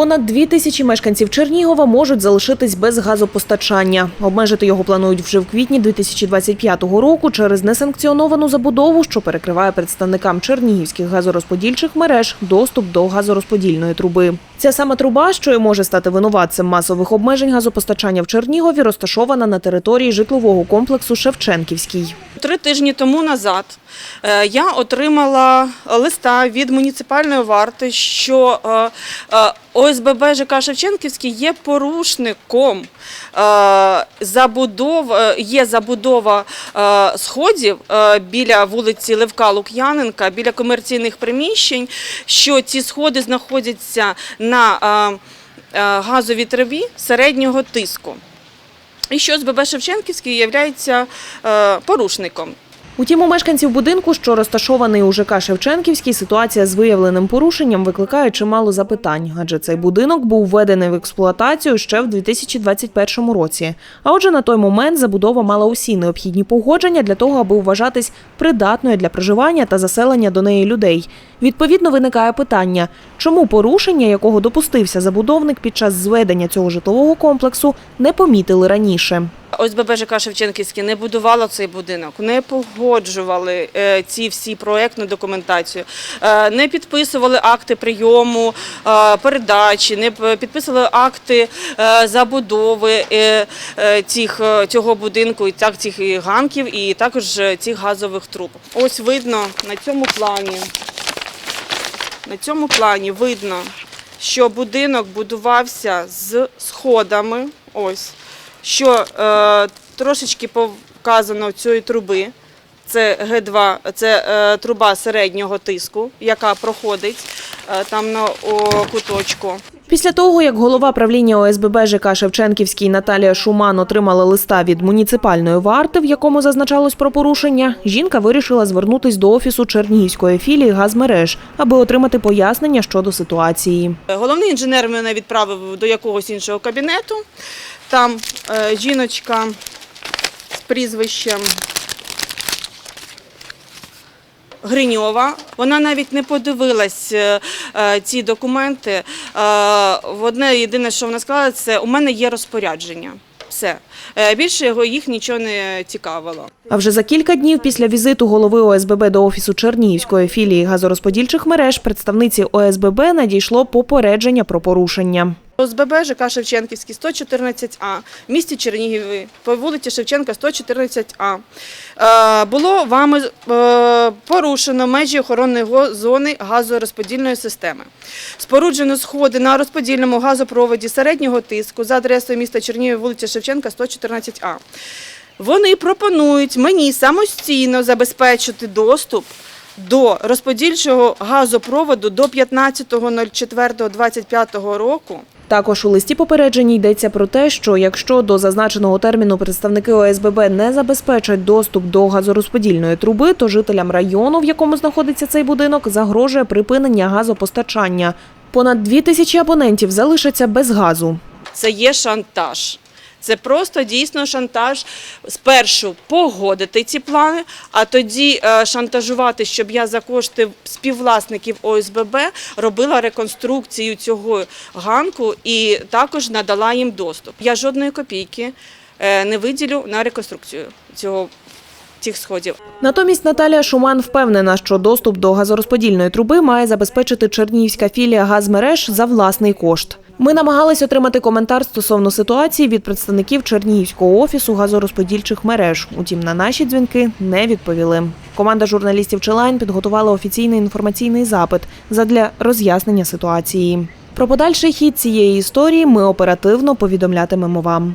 Понад дві тисячі мешканців Чернігова можуть залишитись без газопостачання. Обмежити його планують вже в квітні 2025 року через несанкціоновану забудову, що перекриває представникам чернігівських газорозподільчих мереж доступ до газорозподільної труби. Ця сама труба, що й може стати винуватцем масових обмежень газопостачання в Чернігові, розташована на території житлового комплексу Шевченківський. Три тижні тому назад е, я отримала листа від муніципальної варти, що е, е, ОСББ ЖК Шевченківський є порушником е, забудов, е, є забудова е, сходів біля вулиці Левка Лук'яненка, біля комерційних приміщень, що ці сходи знаходяться на газовій трубі середнього тиску. І що СББ Шевченківський є порушником. Утім, у мешканців будинку, що розташований у ЖК Шевченківський, ситуація з виявленим порушенням викликає чимало запитань, адже цей будинок був введений в експлуатацію ще в 2021 році. А отже, на той момент забудова мала усі необхідні погодження для того, аби вважатись придатною для проживання та заселення до неї людей. Відповідно, виникає питання, чому порушення, якого допустився забудовник під час зведення цього житлового комплексу, не помітили раніше. ОСББ ЖК Шевченківський не будувало цей будинок, не погоджували е, ці всі проектну документацію, е, не підписували акти прийому е, передачі, не підписували акти забудови цих, цього будинку і так цих ганків, і також цих газових труб. Ось видно на цьому плані. На цьому плані видно, що будинок будувався з сходами. Ось що е, трошечки показано цієї труби. Це Г2, це е, труба середнього тиску, яка проходить е, там на о, куточку. Після того, як голова правління ОСББ ЖК Шевченківський Наталія Шуман отримала листа від муніципальної варти, в якому зазначалось про порушення, жінка вирішила звернутись до офісу Чернігівської філії газмереж, аби отримати пояснення щодо ситуації. Головний інженер мене відправив до якогось іншого кабінету. Там е, жіночка з прізвищем Гриньова. Вона навіть не подивилась е, е, ці документи. Е, одне єдине, що вона сказала, це у мене є розпорядження. Все. Е, Більше його їх нічого не цікавило. А вже за кілька днів після візиту голови ОСББ до офісу Чернігівської філії газорозподільчих мереж представниці ОСББ надійшло попередження про порушення. ОСББ ЖК Шевченківський 114А в місті Чернігові по вулиці Шевченка 114А. Е, Було вами е, порушено межі охоронної зони газорозподільної системи. Споруджено сходи на розподільному газопроводі середнього тиску за адресою міста Чернігів, вулиця Шевченка 114А. Вони пропонують мені самостійно забезпечити доступ до розподільчого газопроводу до 15.04.25 року. Також у листі попередження йдеться про те, що якщо до зазначеного терміну представники ОСББ не забезпечать доступ до газорозподільної труби, то жителям району, в якому знаходиться цей будинок, загрожує припинення газопостачання. Понад дві тисячі абонентів залишаться без газу. Це є шантаж. Це просто дійсно шантаж. Спершу погодити ці плани, а тоді е, шантажувати, щоб я за кошти співвласників ОСББ робила реконструкцію цього ганку і також надала їм доступ. Я жодної копійки е, не виділю на реконструкцію цього цих сходів. Натомість Наталія Шуман впевнена, що доступ до газорозподільної труби має забезпечити Чернігівська філія газмереж за власний кошт. Ми намагались отримати коментар стосовно ситуації від представників Чернігівського офісу газорозподільчих мереж. Утім, на наші дзвінки не відповіли. Команда журналістів Челайн підготувала офіційний інформаційний запит задля роз'яснення ситуації. Про подальший хід цієї історії ми оперативно повідомлятимемо вам.